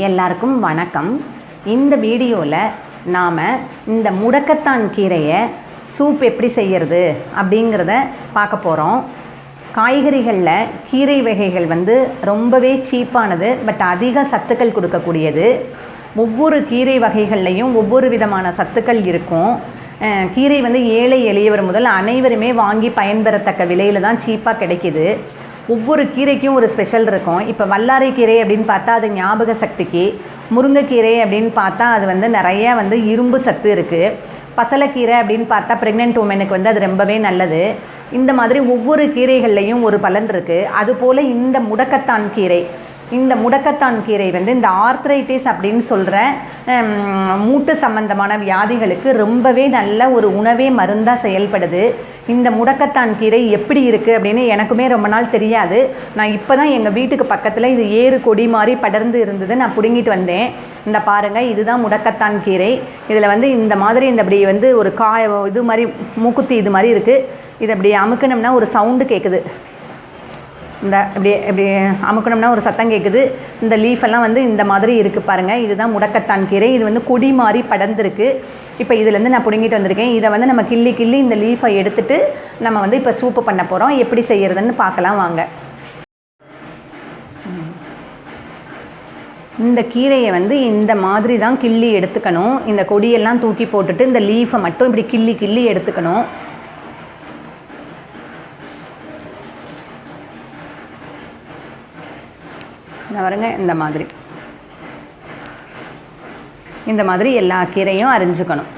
எல்லாருக்கும் வணக்கம். இந்த வீடியோவில் நாம் இந்த முடக்கத்தான் கீரையை சூப் எப்படி செய்கிறது அப்படிங்கிறத பார்க்க போகிறோம் காய்கறிகளில் கீரை வகைகள் வந்து ரொம்பவே சீப்பானது பட் அதிக சத்துக்கள் கொடுக்கக்கூடியது. ஒவ்வொரு கீரை வகைகள்லையும் ஒவ்வொரு விதமான சத்துக்கள் இருக்கும். கீரை வந்து ஏழை எளியவர் முதல் அனைவருமே வாங்கி பயன்பெறத்தக்க விலையில் தான் சீப்பாக கிடைக்கிது. ஒவ்வொரு கீரைக்கும் ஒரு ஸ்பெஷல் இருக்கும். இப்போ வல்லாரை கீரை அப்படின்னு பார்த்தா அது ஞாபக சக்திக்கு முருங்கைக்கீரை அப்படின்னு பார்த்தா அது வந்து நிறைய வந்து இரும்பு சத்து இருக்குது பசலைக்கீரை அப்படின்னு பார்த்தா ப்ரெக்னென்ட் உமனுக்கு வந்து அது ரொம்பவே நல்லது. இந்த மாதிரி ஒவ்வொரு கீரைகள்லையும் ஒரு பலன் இருக்குது அதுபோல் இந்த முடக்கத்தான் கீரை. இந்த முடக்கத்தான் கீரை வந்து இந்த ஆர்த்ரைட்டிஸ் அப்படின்னு சொல்கிற மூட்டு சம்பந்தமான வியாதிகளுக்கு ரொம்பவே நல்ல ஒரு உணவே மருந்தாக செயல்படுது. இந்த முடக்கத்தான் கீரை எப்படி இருக்குது அப்படின்னு எனக்குமே ரொம்ப நாள் தெரியாது. நான் இப்போ தான் எங்கள் வீட்டுக்கு பக்கத்தில் இது ஏறு கொடி மாதிரி படர்ந்து இருந்தது நான் பிடுங்கிட்டு வந்தேன். இந்த பாருங்கள் இதுதான் முடக்கத்தான் கீரை. இதில் வந்து இந்த மாதிரி இந்த அப்படி வந்து ஒரு காய இது மாதிரி மூக்குத்தி இது மாதிரி இருக்குது இதை அப்படி அமுக்கணும்னா ஒரு சவுண்டு கேட்குது இந்த இப்படி இப்படி அமுக்கணும்னா ஒரு சத்தம் கேட்குது இந்த லீஃப் எல்லாம் வந்து இந்த மாதிரி இருக்குது பாருங்கள் இதுதான் முடக்கத்தான் கீரை. இது வந்து கொடி மாதிரி படர்ந்துருக்கு. இப்போ இதுலேருந்து நான் பிடுங்கிட்டு வந்திருக்கேன். இதை வந்து நம்ம கிள்ளி கிள்ளி இந்த லீஃபை எடுத்துட்டு நம்ம வந்து இப்போ சூப்பு பண்ண போகிறோம் எப்படி செய்கிறதுன்னு பார்க்கலாம் வாங்க. இந்த கீரையை வந்து இந்த மாதிரி தான் கிள்ளி எடுத்துக்கணும். இந்த கொடியெல்லாம் தூக்கி போட்டுட்டு இந்த லீஃபை மட்டும் இப்படி கிள்ளி கிள்ளி எடுத்துக்கணும். இந்த பாருங்க இந்த மாதிரி. இந்த மாதிரி எல்லா கீரையும் அரிஞ்சுக்கணும்.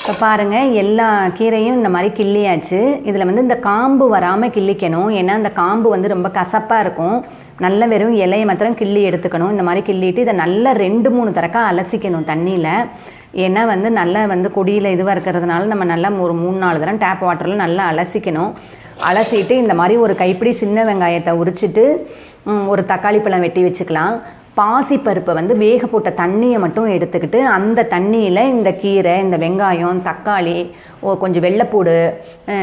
இப்போ பாருங்கள் எல்லா கீரையும் இந்த மாதிரி கிள்ளியாச்சு. இதில் வந்து இந்த காம்பு வராமல் கிள்ளிக்கணும். ஏன்னா இந்த காம்பு வந்து ரொம்ப கசப்பாக இருக்கும். நல்ல வெறும் இலையை மாத்திரம் கிள்ளி எடுத்துக்கணும். இந்த மாதிரி கிள்ளிட்டு இதை நல்லா ரெண்டு மூணு தரக்கா அலசிக்கணும் தண்ணியில். ஏன்னா வந்து நல்லா வந்து கொடியில் இதுவாக இருக்கிறதுனால நம்ம நல்லா ஒரு மூணு நாலு தரம் டேப் வாட்டரில் நல்லா அலசிக்கணும். அலசிட்டு இந்த மாதிரி ஒரு கைப்பிடி சின்ன வெங்காயத்தை உரிச்சிட்டு ஒரு தக்காளி பழம் வெட்டி வச்சுக்கலாம். பாசிப்பருப்பை வந்து வேக போட்ட தண்ணியை மட்டும் எடுத்துக்கிட்டு அந்த தண்ணியில் இந்த கீரை இந்த வெங்காயம் தக்காளி ஓ கொஞ்சம் வெள்ளைப்பூடு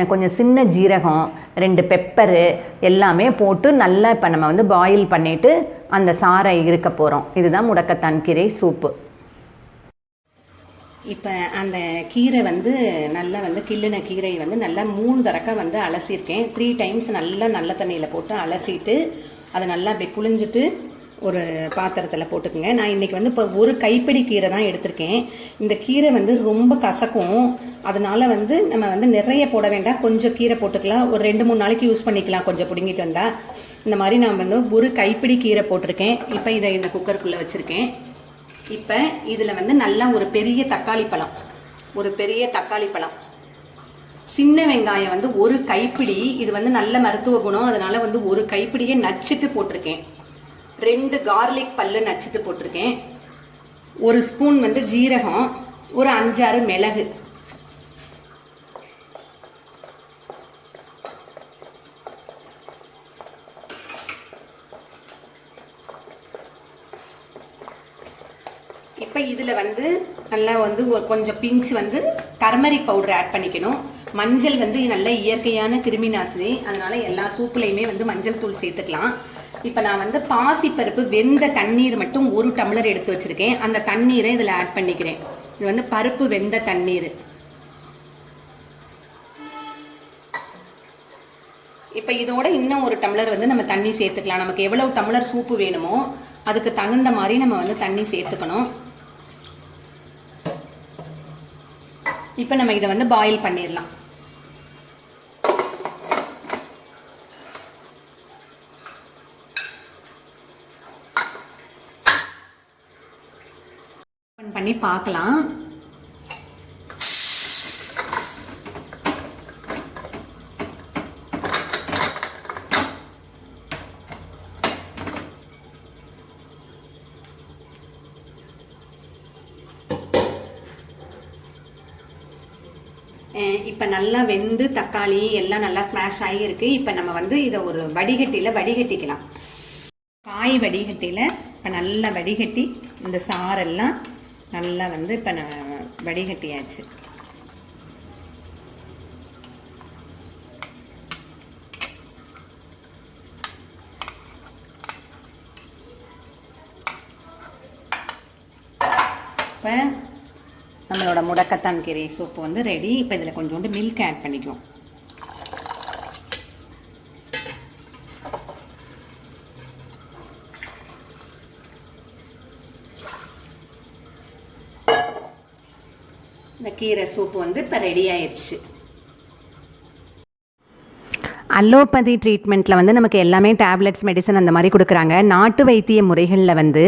கொஞ்சம் சின்ன ஜீரகம் ரெண்டு பெப்பரு எல்லாமே போட்டு நல்லா இப்போ நம்ம வந்து பாயில் பண்ணிவிட்டு அந்த சாறை இருக்க போகிறோம் இதுதான் முடக்கத்தான் கீரை சூப்பு இப்போ அந்த கீரை வந்து நல்லா வந்து கிள்ளின கீரையை வந்து நல்லா மூணு தடக்க வந்து அலசியிருக்கேன். த்ரீ டைம்ஸ் நல்லா நல்ல தண்ணியில் போட்டு அலசிட்டு அதை நல்லா அப்படி புழிஞ்சிட்டு ஒரு பாத்திரத்தில் போட்டுக்குங்க. நான் இன்றைக்கி வந்து இப்போ ஒரு கைப்பிடி கீரை தான் எடுத்திருக்கேன். இந்த கீரை வந்து ரொம்ப கசக்கும். அதனால் வந்து நம்ம வந்து நிறைய போட வேண்டாம். கொஞ்சம் கீரை போட்டுக்கலாம். ஒரு ரெண்டு மூணு நாளைக்கு யூஸ் பண்ணிக்கலாம். கொஞ்சம் பிடுங்கிட்டு வந்தால் இந்த மாதிரி நான் வந்து ஒரு கைப்பிடி கீரை போட்டிருக்கேன். இப்போ இதை இந்த குக்கருக்குள்ளே வச்சுருக்கேன். இப்போ இதில் வந்து நல்லா ஒரு பெரிய தக்காளி பழம். ஒரு பெரிய தக்காளி பழம். சின்ன வெங்காயம் வந்து ஒரு கைப்பிடி. இது வந்து நல்ல மருத்துவ குணம். அதனால வந்து ஒரு கைப்பிடியை நச்சுட்டு போட்டிருக்கேன். ரெண்டு கார்லிக் பல்லு நச்சுட்டு போட்டிருக்கேன். ஒரு ஸ்பூன் வந்து ஜீரகம். ஒரு அஞ்சாறு மிளகு. இப்போ இதில் வந்து நல்லா வந்து ஒரு கொஞ்சம் பிஞ்ச் வந்து டர்மரிக் பவுடர் ஆட் பண்ணிக்கணும். மஞ்சள் வந்து நல்ல இயற்கையான கிருமி நாசினி. அதனால எல்லா சூப்புலையுமே வந்து மஞ்சள் தூள் சேர்த்துக்கலாம். இப்போ நான் வந்து பாசிப்பருப்பு வெந்த தண்ணீர் மட்டும் ஒரு டம்ளர் எடுத்து வச்சுருக்கேன். அந்த தண்ணீரை இதில் ஆட் பண்ணிக்கிறேன். இது வந்து பருப்பு வெந்த தண்ணீர். இப்போ இதோட இன்னும் ஒரு டம்ளர் வந்து நம்ம தண்ணி சேர்த்துக்கலாம். நமக்கு எவ்வளவு டம்ளர் சூப்பு வேணுமோ அதுக்கு தகுந்த மாதிரி நம்ம வந்து தண்ணி சேர்த்துக்கணும். இப்போ நம்ம இதை வந்து பாயில் பண்ணிடலாம் பண்ணி பார்க்கலாம். இப்போ நல்லா வெந்து தக்காளி எல்லாம் நல்லா ஸ்மாஷ் ஆகியிருக்கு. இப்போ நம்ம வந்து இதை ஒரு வடிகட்டியில் வடிகட்டிக்கலாம். காய் வடிகட்டியில் இப்போ நல்லா வடிகட்டி இந்த சாரெல்லாம் நல்லா வந்து இப்போ நான் வடிகட்டியாச்சு. இப்போ நம்மளோட முடக்கத்தான் கீரை சூப்பு வந்து ரெடி இப்போ இதில் கொஞ்சோண்டு மில்க் ஆட் பண்ணிக்குவோம் இந்த கீரை சூப்பு வந்து இப்போ ரெடி ஆயிடுச்சு அலோபதி ட்ரீட்மெண்ட்டில் வந்து நமக்கு எல்லாமே டேப்லெட்ஸ் மெடிசன் அந்த மாதிரி கொடுக்குறாங்க. நாட்டு வைத்திய முறைகளில் வந்து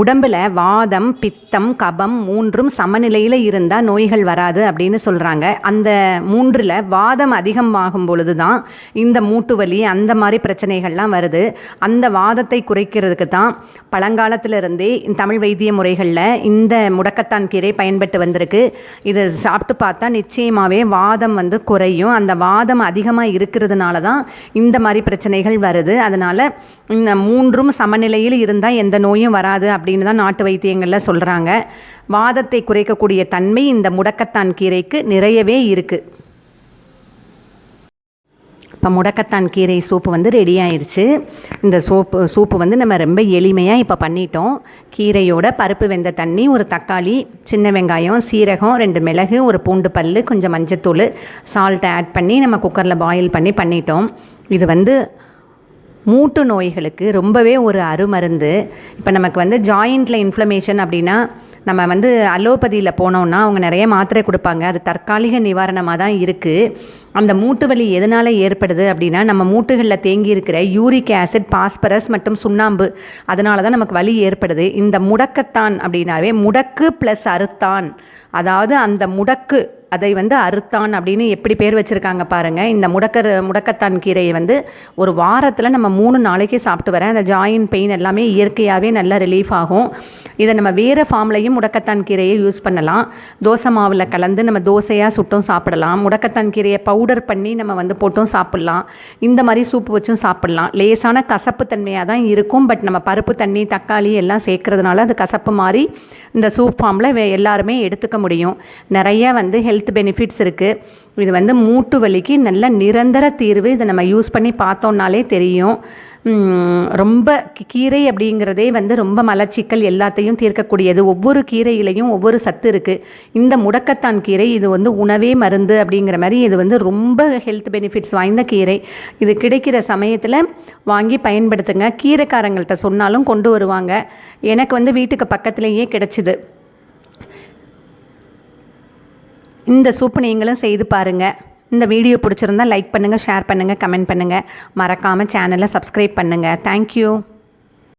உடம்பில் வாதம் பித்தம் கபம் மூன்றும் சமநிலையில் இருந்தால் நோய்கள் வராது அப்படின்னு சொல்கிறாங்க அந்த மூன்றில் வாதம் அதிகமாகும் பொழுது தான் இந்த மூட்டு வலி அந்த மாதிரி பிரச்சனைகள்லாம் வருது. அந்த வாதத்தை குறைக்கிறதுக்கு தான் பழங்காலத்திலிருந்தே தமிழ் வைத்திய முறைகளில் இந்த முடக்கத்தான் கீரை பயன்பட்டு வந்திருக்கு. இதை சாப்பிட்டு பார்த்தா நிச்சயமாகவே வாதம் வந்து குறையும். அந்த வாதம் அதிகமாக இருக்கிறதுனால தான் இந்த மாதிரி பிரச்சனைகள் வருது. அதனால் இந்த மூன்றும் சமநிலையில் இருந்தால் எந்த நோயும் வராது அப்படின்னு தான் நாட்டு வைத்தியங்களில் சொல்கிறாங்க வாதத்தை குறைக்கக்கூடிய தன்மை இந்த முடக்கத்தான் கீரைக்கு நிறையவே இருக்குது இப்போ முடக்கத்தான் கீரை சூப்பு வந்து ரெடி ஆயிடுச்சு இந்த சோப்பு சூப்பு வந்து நம்ம ரொம்ப எளிமையாக இப்போ பண்ணிட்டோம். கீரையோட பருப்பு வெந்த தண்ணி ஒரு தக்காளி சின்ன வெங்காயம் சீரகம் ரெண்டு மிளகு ஒரு பூண்டு பல் கொஞ்சம் மஞ்சத்தூள் சால்ட்டை ஆட் பண்ணி நம்ம குக்கரில் பாயில் பண்ணி பண்ணிட்டோம். இது வந்து மூட்டு நோய்களுக்கு ரொம்பவே ஒரு அருமருந்து. இப்போ நமக்கு வந்து ஜாயிண்டில் இன்ஃப்ளமேஷன் அப்படின்னா நம்ம வந்து அலோபதியில் போனோம்னா அவங்க நிறைய மாத்திரை கொடுப்பாங்க. அது தற்காலிக நிவாரணமாக தான் இருக்குது அந்த மூட்டு வலி எதனால் ஏற்படுது அப்படின்னா நம்ம மூட்டுகளில் தேங்கி இருக்கிற யூரிக் ஆசிட் பாஸ்பரஸ் மற்றும் சுண்ணாம்பு அதனால தான் நமக்கு வலி ஏற்படுது. இந்த முடக்கத்தான் அப்படின்னாவே முடக்கு ப்ளஸ் அறுத்தான். அதாவது அந்த முடக்கு அதை வந்து அறுத்தான் அப்படின்னு எப்படி பேர் வச்சுருக்காங்க பாருங்கள் இந்த முடக்கர் முடக்கத்தான் கீரையை வந்து ஒரு வாரத்தில் நம்ம மூணு நாளைக்கு சாப்பிட்டு வரேன். அந்த ஜாயின் பெயின் எல்லாமே இயற்கையாகவே நல்லா ரிலீஃப் ஆகும். இதை நம்ம வேறு ஃபார்ம்லையும் முடக்கத்தான் கீரையை யூஸ் பண்ணலாம். தோசை மாவில் கலந்து நம்ம தோசையாக சுட்டும் சாப்பிடலாம். முடக்கத்தான் கீரையை பவுடர் பண்ணி நம்ம வந்து போட்டும் சாப்பிட்லாம். இந்த மாதிரி சூப்பு வச்சும் சாப்பிட்லாம். லேசான கசப்பு தன்மையாக தான் இருக்கும். பட் நம்ம பருப்பு தண்ணி தக்காளி எல்லாம் சேர்க்கறதுனால அது கசப்பு மாதிரி இந்த சூப் ஃபார்மில் எல்லாருமே எடுத்துக்க முடியும். நிறைய வந்து ஹெல்த் பெனிஃபிட்ஸ் இருக்குது இது வந்து மூட்டு வலிக்கு நல்ல நிரந்தர தீர்வு இதை நம்ம யூஸ் பண்ணி பார்த்தோன்னாலே தெரியும். ரொம்ப கீரை அப்படிங்கிறதே வந்து ரொம்ப மலச்சிக்கல் எல்லாத்தையும் தீர்க்கக்கூடியது. ஒவ்வொரு கீரையிலையும் ஒவ்வொரு சத்து இருக்குது இந்த முடக்கத்தான் கீரை இது வந்து உணவே மருந்து அப்படிங்கிற மாதிரி இது வந்து ரொம்ப ஹெல்த் பெனிஃபிட்ஸ் வாய்ந்த கீரை. இது கிடைக்கிற சமயத்தில் வாங்கி பயன்படுத்துங்க. கீரைக்காரங்கள்ட்ட சொன்னாலும் கொண்டு வருவாங்க. எனக்கு வந்து வீட்டுக்கு பக்கத்துலேயே கிடச்சிது. இந்த சூப்பு நீங்களும் செய்து பாருங்கள் இந்த வீடியோ பிடிச்சிருந்தா லைக் பண்ணுங்கள் ஷேர் பண்ணுங்கள் கமெண்ட் பண்ணுங்கள் மறக்காமல் சேனலை சப்ஸ்கிரைப் பண்ணுங்கள் தேங்க்யூ